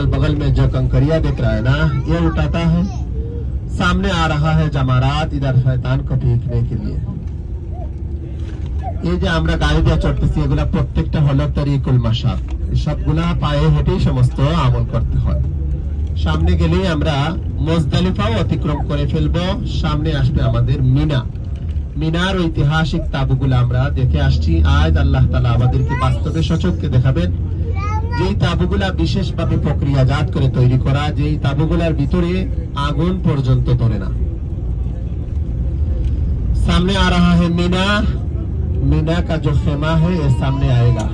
अगल बगल में जो कंकरिया दिख रहा है ना ये उठाता है सामने आ रहा है जमारात इधर शैतान को फेंकने के लिए এই যে আমরা গাড়ি দিয়ে চড়তেছি এগুলা প্রত্যেকটা হলো তরিকুল মাসাব সবগুলা পায়ে হেঁটেই সমস্ত আমল করতে হয় সামনে গেলেই আমরা মোজদালিফাও অতিক্রম করে ফেলবো সামনে আসবে আমাদের মিনা মিনার ঐতিহাসিক তাবুগুলো আমরা দেখে আসছি আজ আল্লাহ তালা আমাদেরকে বাস্তবে সচককে দেখাবেন যেই তাবুগুলা বিশেষভাবে প্রক্রিয়াজাত করে তৈরি করা যেই তাবুগুলার ভিতরে আগুন পর্যন্ত ধরে না सामने आ रहा है मीना मीना का जो खेमा है ये सामने आएगा